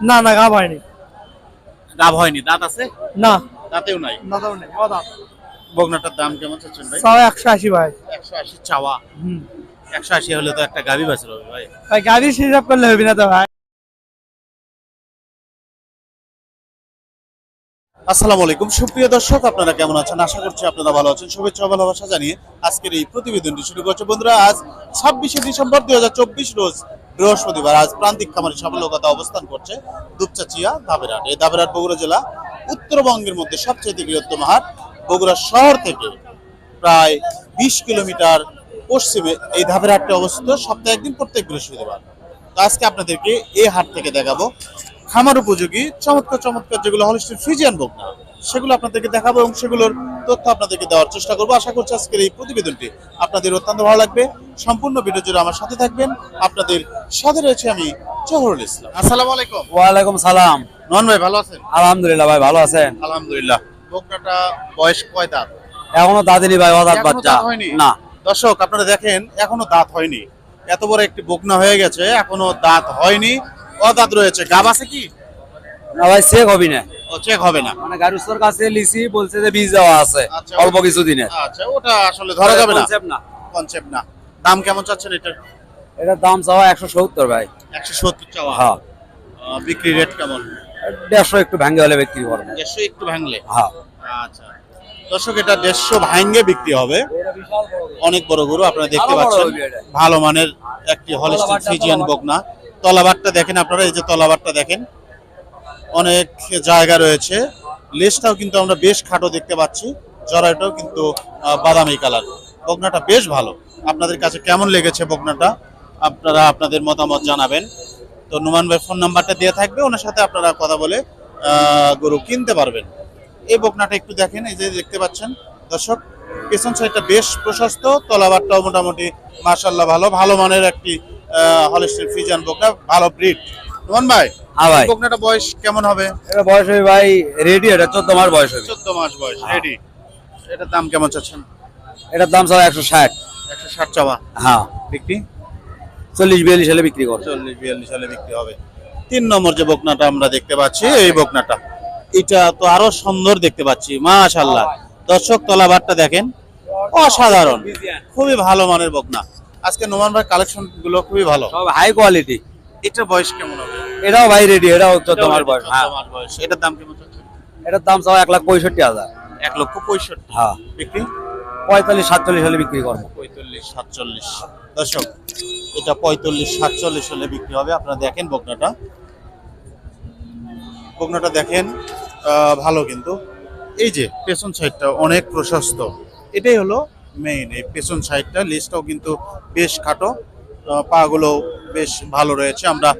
না না গাব হয়নি। গাব হয়নি দাঁত আছে? না। দাঁতেও নাই। দাদাও নেই দাঁত। বগনাটার দাম কেমন চাচ্ছেন ভাই? সবাই একশো আশি ভাই। একশো আশি চাওয়া। হুম। একশো আশি হলে তো একটা গাভি বাঁচল ভাই। ভাই গাড়ি হিসাব করলে হবে না তো ভাই। আসসালামু আলাইকুম। সুপ্রিয় দর্শক, আপনারা কেমন আছেন? আশা করছি আপনারা ভালো আছেন। শুভেচ্ছা ভালোবাসা জানিয়ে আজকের এই প্রতিবেদনটি শুরু করছে। বন্ধুরা, আজ ছাব্বিশে ডিসেম্বর দু হাজার চব্বিশ রোজ বৃহস্পতিবার, আজ প্রান্তিক খামারের সাফল্যকতা অবস্থান করছে দুপচাচিয়া ধাবেরহাট। এই ধাবেরহাট বগুড়া জেলা উত্তরবঙ্গের মধ্যে সবচেয়ে বৃহত্তম হাট বগুড়া শহর থেকে প্রায় বিশ কিলোমিটার পশ্চিমে এই ধাবের হাটটি অবস্থিত। সপ্তাহে একদিন প্রত্যেক বৃহস্পতিবার। তো আজকে আপনাদেরকে এই হাট থেকে দেখাবো। খামার উপযোগী চমৎকার চমৎকার যেগুলো হলিস্টিন ফ্রিজিয়ান বকনা সেগুলো আপনাদেরকে দেখাবো এবং সেগুলোর তথ্য আপনাদেরকে দেওয়ার চেষ্টা করব। আশা করছি আজকের এই প্রতিবেদনটি আপনাদের অত্যন্ত ভালো লাগবে। সম্পূর্ণ ভিডিও জুড়ে আমার সাথে থাকবেন। আপনাদের সাথে রয়েছে আমি জহরুল ইসলাম। আসসালামু আলাইকুম। ওয়ালাইকুম সালাম। নন ভাই ভালো আছেন? আলহামদুলিল্লাহ ভাই ভালো আছেন? আলহামদুলিল্লাহ। বকনাটা বয়স কয় দাঁত? এখনও দাদিনী ভাই অদাত বাচ্চা? না। দর্শক আপনারা দেখেন এখনও দাঁত হয়নি। এত বড় একটি বকনা হয়ে গেছে এখনও দাঁত হয়নি। অদাঁত রয়েছে। গাব আছে কি? না ভাই চেক হবি না। চেক হবে না। মানে গাড়ুস্তর কাছে লিসি বলছে যে বীজ দেওয়া আছে আচ্ছা, অল্প কিছু দিনে আচ্ছা ওটা আসলে ধরা যাবে না। Concept না। কনসেপ্ট না। দাম কেমন চাচ্ছেন এটা এটার দাম চাওয়া একশো সত্তর ভাই। একশো সত্তর চাওয়া। হ্যাঁ। বিক্রি রেট কেমন? দেড়শো একটু ভেঙে হলে বিক্রি করব। দেড়শো একটু ভাঙলে হ্যাঁ। আচ্ছা। দর্শক এটা দেড়শো ভাঙ্গে বিক্রি হবে। অনেক বড় গরু আপনারা দেখতে পাচ্ছেন। ভালো মানের একটি হলিস্টিন তলাবারটা, ফ্রিজিয়ান বকনা। তলাবারটা দেখেন আপনারা, এই যে তলাবারটা দেখেন, অনেক জায়গা রয়েছে। লেজটাও কিন্তু আমরা বেশ খাটো দেখতে পাচ্ছি, জরায়ুটাও কিন্তু বাদামি কালার। বকনাটা বেশ ভালো। আপনাদের কাছে কেমন লেগেছে বকনাটা? আপনারা আপনাদের মতামত জানাবেন। তো নুমান ভাই ফোন নাম্বারটা দিয়ে থাকবে, ওনার সাথে আপনারা কথা বলে গরু কিনতে পারবেন। এই বকনাটা একটু দেখেন, এই যে দেখতে পাচ্ছেন, দর্শক, পেছন সাইডটা বেশ প্রশস্ত, তলাবারটাও মোটামুটি মাশাল্লাহ ভালো ভালো মানের একটি হলিস্টিন ফ্রিজান বকনা ভালো ব্রিড নুমান ভাই হ্যাঁ ভাই। বকনাটা বয়স কেমন হবে? এটা বয়স হবে ভাই রেডি এটা চোদ্দ মাস বয়স হবে। চোদ্দ মাস বয়স রেডি এটার দাম কেমন চাচ্ছেন? এটার দাম ষাট। একশো ষাট চাওয়া। হ্যাঁ। বিক্রি? চল্লিশ বিয়াল্লিশ হলে বিক্রি করব। চল্লিশ বিয়াল্লিশ সালে বিক্রি হবে। তিন নম্বর যে বকনাটা আমরা দেখতে পাচ্ছি এই বকনাটা। এটা তো আরও সুন্দর দেখতে পাচ্ছি মাশাল্লাহ দর্শক তলাবারটা দেখেন অসাধারণ। খুবই ভালো মানের বকনা। আজকে নোমান ভাই কালেকশনগুলো খুবই ভালো। সব হাই কোয়ালিটি এটা বয়স কেমন হবে? এটাও ভাই রেডি এটাও চোদ্দ মাস বয়স হ্যাঁ। বয়স। এটার দাম কেমন এটার দাম চাওয়া এক লাখ পঁয়ষট্টি হাজার। এক লক্ষ পঁয়ষট্টি। হ্যাঁ। বিক্রি? পঁয়তাল্লিশ সাতচল্লিশ হলে বিক্রি করব। পঁয়তাল্লিশ সাতচল্লিশ। দর্শক এটা পঁয়তাল্লিশ সাতচল্লিশ হলে বিক্রি হবে। আপনারা দেখেন বকনাটা। বকনাটা দেখেন আহ, ভালো কিন্তু। এই যে পেছন সাইডটা অনেক প্রশস্ত। এটাই হলো মেইন এই পেছন সাইডটা লিস্টটাও কিন্তু বেশ খাটো। পাগুলো বেশ ভালো রয়েছে। আমরা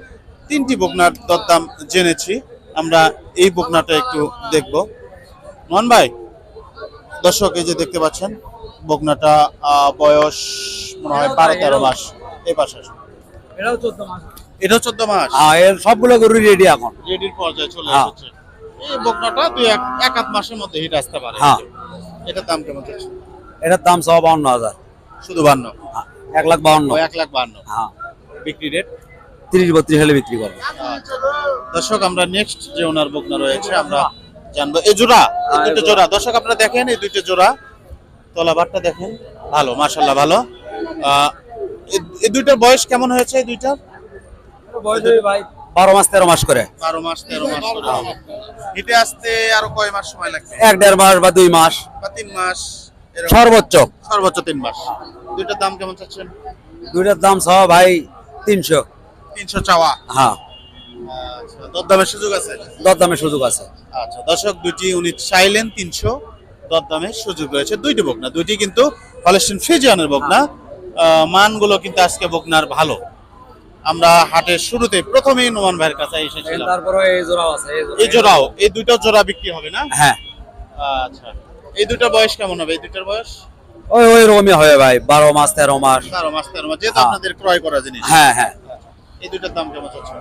তিনটি বকনার দরদাম জেনেছি। আমরা এই বকনাটা একটু দেখব। মন ভাই দর্শক এই যে দেখতে পাচ্ছেন বকনাটা আহ, বয়স মনে হয় বারো তেরো মাস। এই পাশে আসুন। এটাও চোদ্দ মাস। এটাও চোদ্দ মাস? হ্যাঁ এর সবগুলো গরু রেডি এখন। রেডির পর্যায়ে চলে হ্যাঁ। এসেছে। এই বকনাটা দুই এক এক আধ মাসের মধ্যে হিট আসতে পারে। এটার দাম কেমন এটার দাম সব বাউন্ন হাজার। শুধু বান্ন হ্যাঁ, এক লাখ বাউন্ন। এক লাখ বান্ন হ্যাঁ। বিক্রি রেট তিরিশ বত্রিশ হলে বিক্রি করব। দর্শক আমরা নেক্সট যে ওনার বকনা রয়েছে আমরা জানব। এই জোড়া? এই হ্যাঁ, দুটো জোড়া। দর্শক আপনারা দেখেন এই দুটো জোড়া। তলাবারটা দেখেন। ভালো মাশাল্লাহ ভালো। এই- দুইটার বয়স কেমন হয়েছে এই দুইটার ভাই বারো মাস তেরো মাস করে। বারো মাস তেরো মাস। হিটে আসতে আরও কয় মাস সময় লাগবে? এক দেড় মাস বা দুই মাস। বা তিন মাস। সর্বোচ্চ। সর্বোচ্চ তিন মাস। দুইটার দাম কেমন চাচ্ছেন? দুইটার দাম সব ভাই তিনশো। তিনশো চাওয়া। হ্যাঁ। আচ্ছা দরদামের সুযোগ আছে? দরদামের সুযোগ আছে। আচ্ছা দর্শক দুটি উনি চাইলেন তিনশো। দরদামের সুযোগ রয়েছে দুইটি বকনা। দুইটি কিন্তু হলেস্টিন ফ্রিজিয়ানের বকনা। মানগুলো কিন্তু আজকে বকনার ভালো। আমরা হাটের শুরুতে প্রথমেই নোমান ভাইয়ের কাছে এসেছিলাম। তারপরে এই জোড়াও আছে এই জোড়াও। এই দুটো জোড়া বিক্রি হবে না? হ্যাঁ। আচ্ছা। এই দুটো বয়স কেমন হবে? এই দুটোর বয়স? ওই ওই রকমই হবে ভাই বারো মাস তেরো মাস। বারো মাস তেরো মাস যেহেতু হ্যাঁ। আপনাদের ক্রয় করা জিনিস। হ্যাঁ হ্যাঁ। এই দুটোর দাম কেমন চাচ্ছে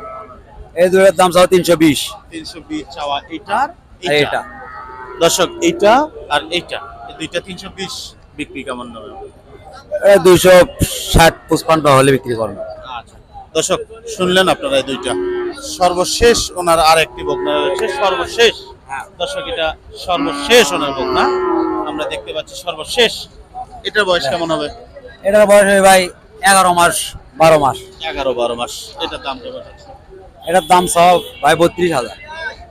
এই দুইটার দাম সব তিনশো বিশ। তিনশো বিশ চাওয়া এইটা এটা দর্শক এইটা আর এইটা। এই দুইটা তিনশো বিশ বিক্রি কেমন হবে? দুইশো ষাট পুষ্পান্ন হলে বিক্রি করব। আচ্ছা। দর্শক শুনলেন আপনারা এই দুইটা। সর্বশেষ ওনার আর একটি বকনা রয়েছে সর্বশেষ। দর্শক এটা সর্বশেষ ওনার বকনা আমরা দেখতে পাচ্ছি সর্বশেষ। এটার বয়স কেমন হবে? এটার বয়স হবে ভাই এগারো মাস বারো মাস। এগারো বারো মাস। এটার দাম কেমন আছে? এটার দাম সব ভাই বত্রিশ হাজার।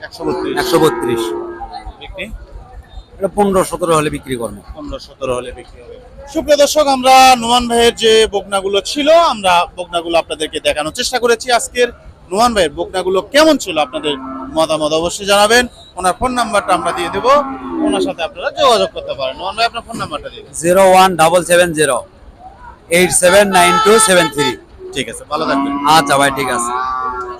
একশো বত্রিশ। একশো বত্রিশ। বিক্রি? এটা পনেরো সতেরো হলে বিক্রি করব। পনেরো সতেরো হলে বিক্রি হবে। সুপ্রিয় দর্শক আমরা নোমান ভাইয়ের যে বকনাগুলো ছিল আমরা বকনাগুলো আপনাদেরকে দেখানোর চেষ্টা করেছি আজকের নোমান ভাইয়ের বকনাগুলো কেমন ছিল আপনাদের মতামত অবশ্যই জানাবেন। ওনার ফোন নাম্বারটা আমরা দিয়ে দেবো। ওনার সাথে আপনারা যোগাযোগ করতে পারেন। ভাই আপনার ফোন নাম্বারটা দিয়ে দেবেন zero one double seven zero eight seven nine two seven three. ঠিক আছে ভালো থাকবেন। আচ্ছা ভাই ঠিক আছে।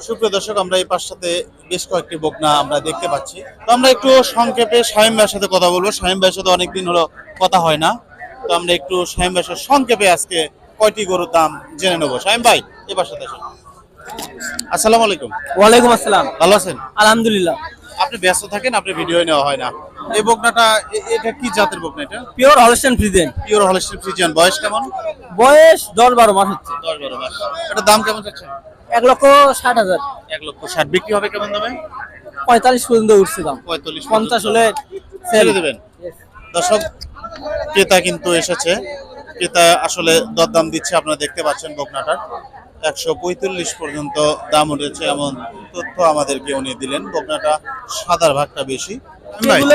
সুপ্রিয় দর্শক আমরা এই পাশটাতে বেশ কয়েকটি বকনা আমরা দেখতে পাচ্ছি। তো আমরা একটু সংক্ষেপে শাহিম ভাইয়ের সাথে কথা বলব। শাহিম ভাইয়ের সাথে অনেকদিন হলো কথা হয় না। তো আমরা একটু শাহিম ভাইয়ের সাথে সংক্ষেপে আজকে কয়টি গরুর দাম জেনে নেব। শাহিম ভাই এই পাশটাতে আসুন। আসসালামু আলাইকুম ওয়ালাইকুম আসসালাম। ভালো আছেন? আলহামদুলিল্লাহ। আপনি ব্যস্ত থাকেন আপনি ভিডিও নেওয়া হয় না। এই বকনাটা এটা কি জাতের বকনা এটা? Pure Holstein Friesian pure holistic Friesian বয়স কেমন? বয়স দশ বারো মাস হচ্ছে। দশ বারো মাস। এটার দাম কেমন যাচ্ছে এক লক্ষ ষাট হাজার। এক লক্ষ ষাট। বিক্রি হবে কেমন দামে? পঁয়তাল্লিশ পর্যন্ত উঠছে দাম। পঁয়তাল্লিশ পঞ্চাশ হলে ছেড়ে দেবেন। দর্শক ক্রেতা কিন্তু এসেছে। ক্রেতা আসলে দরদাম দিচ্ছে আপনারা দেখতে পাচ্ছেন বকনাটার। একশো পঁয়তাল্লিশ পর্যন্ত দাম উঠেছে এমন তথ্য আমাদেরকে উনি দিলেন। বকনাটা সাদার ভাগটা বেশি।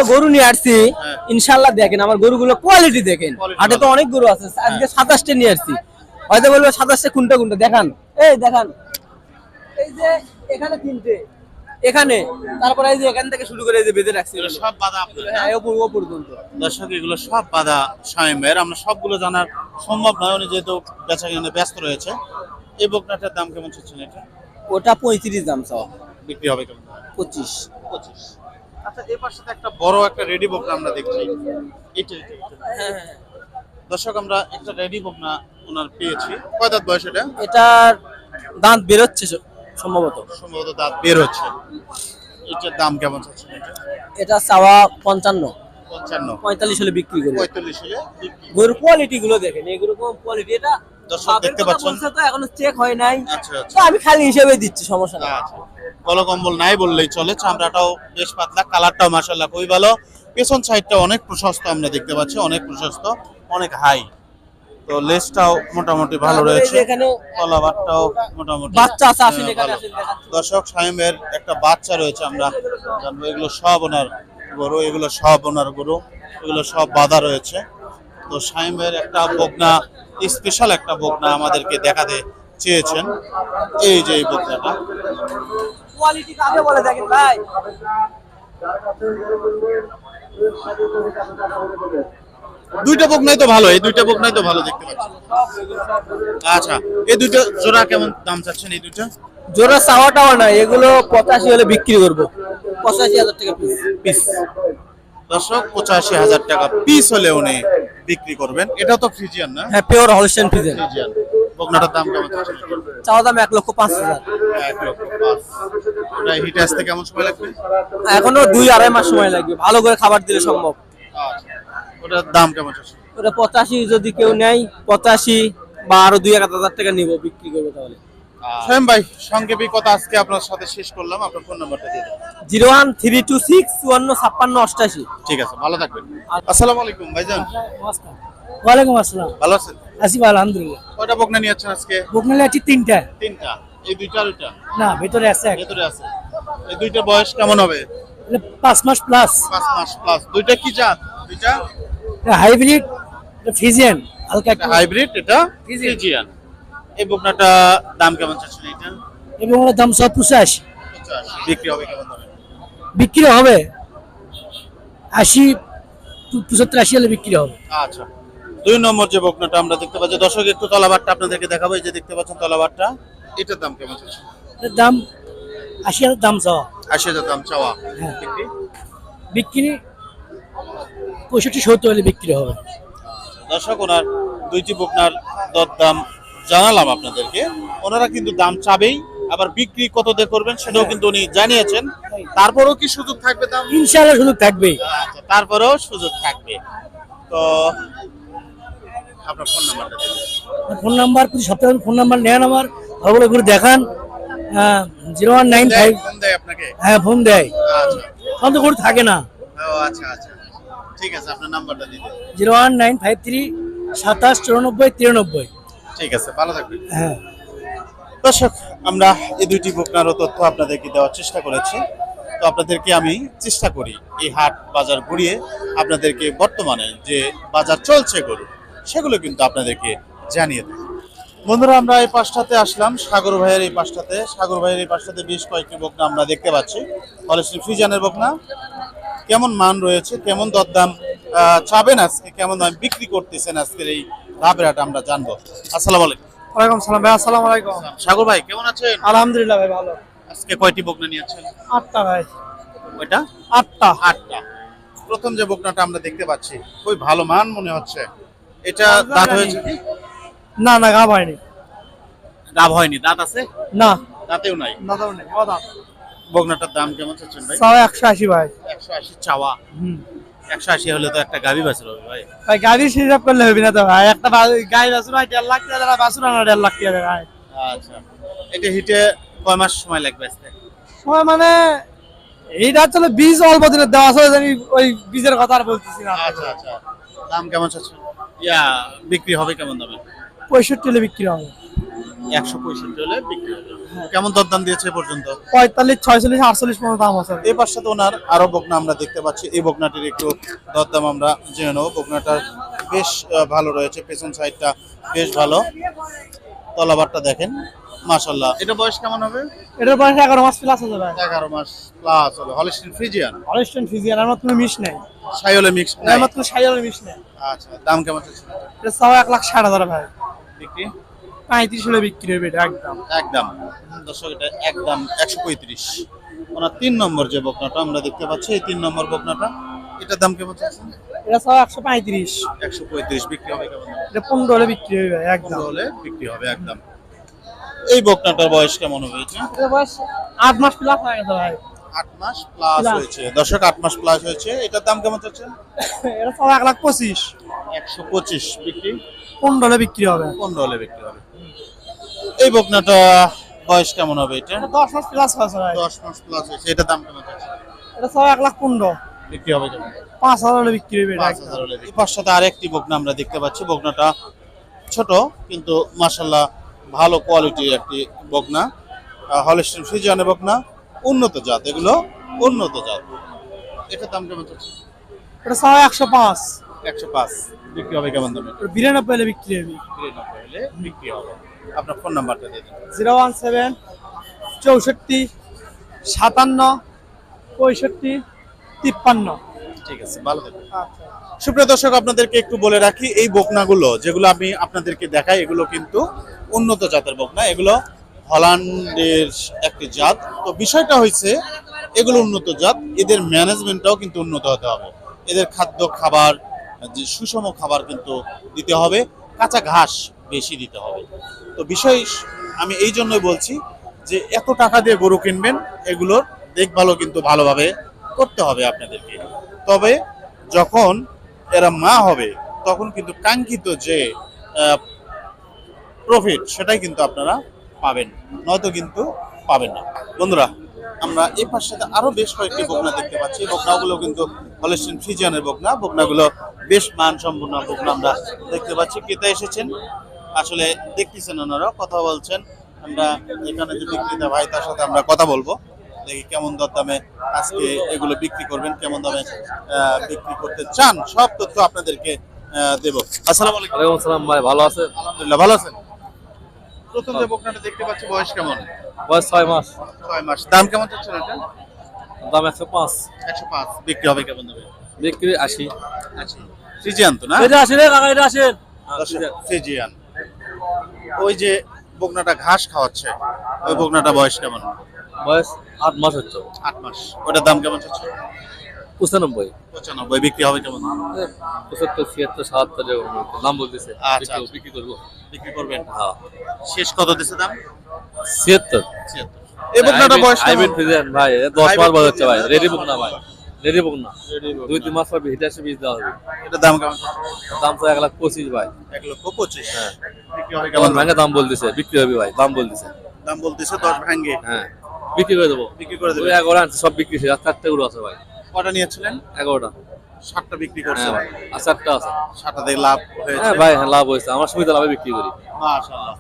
গরু নিয়ে আসছি হ্যাঁ। ইনশাল্লাহ দেখেন আমার গরুগুলো কোয়ালিটি দেখেন। হাটে তো অনেক গরু আছে আজকে সাতাশটা নিয়ে আসছি। হয়তো বলব সাতাশটা কোনটা কোনটা দেখান। এই দেখান। এই যে এখানে তিনটে। এখানে। তারপরে এই যে এখান থেকে শুরু করে এই যে বেঁধে রাখছি এগুলো সব বাধা আপনার হ্যাঁ? ও পর- ও পর্যন্ত। দর্শক এগুলো সব বাধা স্বয়ংের আমরা সবগুলো জানার সম্ভব নয় উনি যেহেতু বেচা কিনে ব্যস্ত রয়েছে। এই বকনাটার দাম কেমন চাচ্ছেন এটা? ওটা পঁয়ত্রিশ দাম সব বিক্রি হবে কেমন? পঁচিশ। পঁচিশ। আচ্ছা এর পাশে একটা বড় একটা রেডি বকনা আমরা দেখছি। এটা এটা। হ্যাঁ হ্যাঁ দর্শক আমরা একটা রেডি বকনা ওনার পেয়েছি। কয় দাঁত বয়স এটা? এটার দাঁত বেরোচ্ছে সম্ভবত। সম্ভবত দাঁত বের হচ্ছে এটার দাম কেমন চাচ্ছেন এটা? এটা চাওয়া পঞ্চান্ন। পঞ্চান্ন। পঁয়তাল্লিশ হলে বিক্রি করব পঁয়তাল্লিশ হলে বিক্রি। গরুর কোয়ালিটি গুলো দেখেন এগুলো কোয়ালিটি এটা দর্শক দেখতে পাচ্ছেন? তো এখনও চেক হয় নাই। আচ্ছা আচ্ছা। তো আমি খালি হিসেবে দিচ্ছি সমস্যা নাই। আচ্ছা। কম্বল নাই বললেই চলে চামড়াটাও বেশ পাতলা কালারটাও খুবই ভালো। পেছন সাইডটা অনেক প্রশস্ত আমরা দেখতে পাচ্ছি অনেক প্রশস্ত অনেক হাই তো লেজটাও মোটামুটি ভালো রয়েছে কলাবারটাও মোটামুটি বাচ্চা আছে আসেন হ্যাঁ, এখানে। দর্শক সাহেবের একটা বাচ্চা রয়েছে আমরা জানব এগুলো সব ওনার গরু এগুলো সব ওনার গরু এগুলো সব বাধা রয়েছে। তো সাহেবের একটা বকনা স্পেশাল একটা বকনা আমাদেরকে দেখাতে চেয়েছেন। এই যে এই বকনাটা। কোয়ালিটি কাকে বলে দেখেন ভাই? দুইটা বকনাই তো ভালো এই দুইটা বকনাই তো ভালো দেখতে পাচ্ছি। আচ্ছা এই দুইটা জোড়া কেমন দাম চাচ্ছেন এই দুইটা? জোড়া চাওয়া টাওয়া নাই এগুলো পঁচাশি হলে বিক্রি করব। পঁচাশি হাজার টাকা পিস পিস দর্শক পঁচাশি হাজার টাকা পিস হলে উনি বিক্রি করবেন। এটা তো ফ্রিজিয়ান না? হ্যাঁ পিওর হলস্টেন ফ্রিজেন ফ্রিজিয়ান বকনাটার দাম কেমন চাওয়া দাম এক লক্ষ পাঁচ হাজার। এক লক্ষ পাঁচ। ওটা হিটে আসতে কেমন সময় লাগবে? এখনও দুই আড়াই মাস সময় লাগবে। ভালো করে খাবার দিলে সম্ভব। আচ্ছা। ওটার দাম কেমন চাচ্ছেন ওটা পঁচাশি যদি কেউ নেয় পঁচাশি বা আরও দুই এক হাজার টাকা নিবো বিক্রি করব তাহলে। স্বয়ং ভাই সংক্ষেপে কথা আজকে আপনার সাথে শেষ করলাম। আপনার ফোন নাম্বারটা দিয়ে দেন। Zero one three two six চুয়ান্ন ছাপ্পান্ন অষ্টাশি। ঠিক আছে ভালো থাকবেন। আসসালামু আলাইকুম ভাইজান। ওয়ালাইকুম আসসালাম। ভালো আছেন? আসিফ আলহামদুলিল্লাহ। কয়টা বকনা নিয়ে যাচ্ছেন আজকে? বুকনালে আছে তিনটা। তিনটা। এই দুইটা দুইটা না ভেতরে আছে ভেতরে আছে। এই দুইটা বয়স কেমন হবে? এটা পাঁচ মাস প্লাস পাঁচ মাস প্লাস দুইটা কি জাত? দুইটা? হাইব্রিড ফিজিয়ান হালকা একটা হাইব্রিড এটা ফ্রিজিয়ান এই বকনাটা দাম কেমন চাচ্ছেন এটা? এবং ওর দাম সব পঁচাশি। বিক্রি হবে কেমন দামে? বিক্রি হবে। আশি পঁচাত্তর আশি হলে বিক্রি হবে। আচ্ছা। দুই নম্বর যে বকনাটা আমরা দেখতে পাচ্ছি দর্শক একটু তলাবারটা আপনাদেরকে দেখাবো এই যে দেখতে পাচ্ছেন তলাবারটা। এটার দাম কেমন চাচ্ছেন? এটার দাম আশি হাজার দাম চাওয়া। আশি হাজার দাম চাওয়া। হ্যাঁ। বিক্রি? বিক্রি পঁয়ষট্টি সত্তর হলে বিক্রি হবে। দর্শক ওনার দুইটি বকনার দরদাম জানালাম আপনাদেরকে। ওনারা কিন্তু দাম চাবেই আবার বিক্রি কত দিয়ে করবেন সেটাও কিন্তু উনি জানিয়েছেন। তারপরেও কি সুযোগ থাকবে দাম? ইনশাআল্লাহ সুযোগ থাকবে আচ্ছা তারপরেও সুযোগ থাকবে। তো আপনার ফোন নাম্বারটা। ফোন নাম্বার প্রতি সপ্তাহে ফোন নাম্বার নেন আমার ভালো করে দেখান। হ্যাঁ zero one nine five phone দেয় আপনাকে? হ্যাঁ ফোন দেয়। আচ্ছা। ফোন তো করে থাকে না। ও আচ্ছা আচ্ছা। ঠিক আছে আপনার নাম্বারটা zero one nine five three সাতাশ চুরানব্বই তিরানব্বই। ঠিক আছে ভালো থাকবেন। হ্যাঁ। দর্শক আমরা এই দুইটি বকনারও তথ্য আপনাদেরকে দেওয়ার চেষ্টা করেছি। তো আপনাদেরকে আমি চেষ্টা করি এই হাট বাজার ঘুরিয়ে আপনাদেরকে বর্তমানে যে বাজার চলছে গরু সেগুলো কিন্তু আপনাদেরকে জানিয়ে দেয় বন্ধুরা আমরা এই পাশটাতে আসলাম সাগর ভাইয়ের এই পাশটাতে। সাগর ভাইয়ের এই পাশটাতে বেশ কয়েকটি বকনা আমরা দেখতে পাচ্ছি। কলেজ ফ্রিজানের বকনা কেমন মান রয়েছে কেমন দরদাম চাবেন আজকে কেমন দাম বিক্রি করতেছেন আজকের এই হাট আমরা জানব। আসসালামু আলাইকুম। ওয়ালাইকুম সালাম ভাই আসসালামু আলাইকুম। সাগর ভাই কেমন আছেন? আলহামদুলিল্লাহ ভাই ভালো। আজকে কয়টি বকনা নিয়েছেন আটটা ভাই। ওইটা আটটা। আটটা। প্রথম যে বকনাটা আমরা দেখতে পাচ্ছি খুবই ভালো মান মনে হচ্ছে। এটা দাঁত হয়েছে না না গা হয়নি। গাব হয়নি। দাঁত আছে? না। দাঁতেও নাই? দাদাও নেই বকনাটার দাম কেমন চাচ্ছেন ভাই? সব একশো আশি ভাই। একশো আশি চাওয়া। হুম। একশো আশি হলে তো একটা গাভি বাঁচল হবে ভাই। হিসাব করলে হবে না তো ভাই। একটা হয় দেড় লাখ টাকা বাসুর আনা দেড় লাখ টাকা আচ্ছা। এটা হিটে কয় মাস সময় লাগবে আসতে সময় মানে এইটা বীজ অল্প দেওয়া আছে আমি ওই বীজের কথা আর বলতেছি না। আচ্ছা আচ্ছা। দাম কেমন চাচ্ছেন? ইয়া বিক্রি হবে কেমন দামে? পঁয়ষট্টি হলে বিক্রি হবে। একশো পঁয়ষট্টি হলে বিক্রি হবে কেমন দরদাম দিয়েছে এ পর্যন্ত? পঁয়তাল্লিশ ছয়চল্লিশ আটচল্লিশ পর্যন্ত দাম আছে। এই পাশে তো ওনার আরও বকনা আমরা দেখতে পাচ্ছি। এই বকনাটির একটু দরদাম আমরা জেনে নেব। বকনাটার বেশ ভালো রয়েছে। পেছন সাইডটা বেশ ভালো। তলাবারটা দেখেন। মাশাল্লাহ এটা বয়স কেমন হবে? এটার বয়স এগারো মাস প্লাস আছে এগারো মাস প্লাস হবে। হলিস্টিন ফ্রিজিয়ান অলিস্টন ফিজিয়ান আমার কোনো মিশ নেই। সাইওলে মিক্স আমার কোনো সাইয়ালের মিশ নেই। আচ্ছা দাম কেমন এটা সব এক লাখ ষাট হাজার ভাই। বিক্রি? পঁয়ত্রিশ হলে বিক্রি হবে এটা একদম। একদম। দর্শক এটা একদম একশো পঁয়ত্রিশ। ওনার তিন নম্বর যে বকনাটা আমরা দেখতে পাচ্ছি এই তিন নম্বর বকনাটা এটার দাম কেমন চাচ্ছেন? এটা সব একশো পঁয়ত্রিশ। একশো পঁয়ত্রিশ বিক্রি হবে কেমন? এটা পনেরো হলে বিক্রি হবে একদম। হলে বিক্রি হবে একদম। এই বকনাটার বয়স কেমন বয়স আট মাস প্লাস হয়ে গেছে ভাই। আট মাস প্লাস হয়েছে। দর্শক আট মাস প্লাস হয়েছে। এটার দাম কেমন এটা সব এক লাখ পঁচিশ। একশো পঁচিশ বিক্রি। পনেরো হলে বিক্রি হবে। পনেরো হলে বিক্রি হবে। এই বকনাটা বয়স কেমন হবে এটা? এটা দশ মাস প্লাস হয়েছে ভাই। দশ মাস প্লাস হয়েছে এটা দাম কেমন চাচ্ছেন এটা সব এক লাখ পনেরো। বিক্রি হবে কেমন? পাঁচ হাজার হলে বিক্রি হবে এটা পাঁচ একদম। হাজার হলে। এই পাশটাতে আরেকটি বকনা আমরা দেখতে পাচ্ছি। বকনাটা ছোট কিন্তু মাসাল্লাহ ভালো কোয়ালিটির একটি বকনা। হলিস্টিন ফ্রিজিয়ানের বকনা উন্নত জাত এগুলো উন্নত জাত। এটার দাম কেমন চাচ্ছেন এটা সব একশো পাঁচ। একশো পাঁচ। বিক্রি হবে কেমন দামে? এটা বিরানব্বই হলে বিক্রি হবে। বিরানব্বই হলে বিক্রি হবে। আপনার ফোন নাম্বারটা দিয়ে দিন। জিরো ওয়ান সেভেন চৌষট্টি সাতান্ন পঁয়ষট্টি তিপ্পান্ন। ঠিক আছে ভালো থাকবেন। সুপ্রিয় দর্শক আপনাদেরকে একটু বলে রাখি এই বকনাগুলো যেগুলো আমি আপনাদেরকে দেখাই এগুলো কিন্তু উন্নত জাতের বকনা। এগুলো হল্যান্ডের একটি জাত। তো বিষয়টা হয়েছে এগুলো উন্নত জাত। এদের ম্যানেজমেন্টটাও কিন্তু উন্নত হতে হবে। এদের খাদ্য খাবার যে সুষম খাবার কিন্তু দিতে হবে। কাঁচা ঘাস বেশি দিতে হবে। তো বিষয় আমি এই জন্যই বলছি যে, এত টাকা দিয়ে গরু কিনবেন, এগুলোর দেখভালও কিন্তু ভালোভাবে করতে হবে আপনাদেরকে। তবে যখন এরা মা হবে, তখন কিন্তু কাঙ্ক্ষিত যে প্রফিট সেটাই কিন্তু আপনারা পাবেন, নয়তো কিন্তু পাবেন না। বন্ধুরা, আমরা এই পাশে আরও বেশ কয়েকটি বকনা দেখতে পাচ্ছি। বকনাগুলো কিন্তু হলেস্টিন ফ্রিজিয়ানের বকনা। বকনাগুলো বেশ মান সম্পূর্ণ বকনা আমরা দেখতে পাচ্ছি। ক্রেতা এসেছেন। আসলে দেখতেছেন ওনারা কথা বলছেন। আমরা এখানে যে বিক্রেতা ভাই তার সাথে আমরা কথা বলব। দেখি কেমন দর দামে আজকে এগুলো বিক্রি করবেন কেমন দামে বিক্রি করতে চান সব তথ্য আপনাদেরকে দেব। আসসালামু আলাইকুম। আসসালাম ভাই ভালো আছে আলহামদুলিল্লাহ ভালো আছেন। প্রথম যে বকনাটা দেখতে পাচ্ছি বয়স কেমন? বয়স ছয় মাস। ছয় মাস। দাম কেমন চাচ্ছেন এটা? দাম একশো পাঁচ। একশো পাঁচ। বিক্রি হবে কেমন দামে? বিক্রি আশি। আচ্ছা ফ্রিজিয়ান তো না? এটা আসেন কাকা এটা আসেন ফ্রিজিয়ান। ওই যে বকনাটা ঘাস খাওয়াচ্ছে ওই বকনাটা বয়স কেমন? বয়স আট মাস হচ্ছে। আট মাস। ওটার দাম কেমন চাচ্ছে? পঁচানব্বই। পঁচানব্বই। বিক্রি হবে কেমন? পঁচাত্তর ছিয়াত্তর এরকম দাম বলতেছে। আচ্ছা, বিক্রি- আচ্ছা। করব। বিক্রি করবেন? হ্যাঁ শেষ কত দিছে দাম? ছিয়াত্তর। ছিয়াত্তর। এই বকনাটা বয়স হাইব্রিড ভাই দশ বয়স হচ্ছে ভাই রেডি দশ বুক না? ভাই। রেডি বুক না। দুই তিন মাস পর হিটে এসে বীজ দেওয়া হবে। এটার দাম কেমন দাম তো এক লাখ পঁচিশ ভাই। এক লক্ষ পঁচিশ। হ্যাঁ। কেমন ভাঙে দাম বলতেছে বিক্রি হবে ভাই দাম বলতেছে। দাম বলতেছে দশ ভাঙ্গে। হ্যাঁ। বিক্রি করে দেবো। বিক্রি করে দেবে। এগারো আনছে সব বিক্রি শেষ। আর চারটে গুলো আছে ভাই। কটা নিয়েছিলেন? এগারোটা। সাতটা বিক্রি করছে। হ্যাঁ আর চারটা আছে। সাতটা থেকে লাভ হয়েছে। হ্যাঁ ভাই হ্যাঁ লাভ হয়েছে। আমার সুবিধা লাভে বিক্রি করি। মাশাআল্লাহ।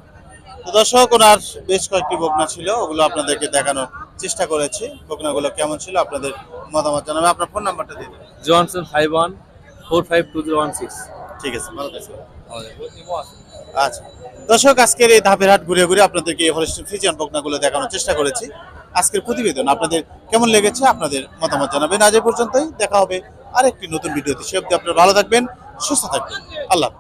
তো দর্শক ওনার বেশ কয়েকটি বকনা ছিল। ওগুলো আপনাদেরকে দেখানোর চেষ্টা করেছি। বকনাগুলো কেমন ছিল আপনাদের মতামত জানাবে আপনার ফোন নাম্বারটা দেবেন Johnson five one four five two zero one six. ঠিক আছে ভালো থাকবেন। আচ্ছা। দর্শক আজকের এই ধাপের হাট ঘুরে ঘুরে আপনাদেরকে এই হলিস্টিন ফ্রিজিয়ান বকনাগুলো দেখানোর চেষ্টা করেছি। আজকের প্রতিবেদন আপনাদের কেমন লেগেছে আপনাদের মতামত জানাবেন। আজ পর্যন্তই দেখা হবে আরেকটি নতুন ভিডিওতে। সে অব্দি আপনারা ভালো থাকবেন সুস্থ থাকবেন। আল্লাহ।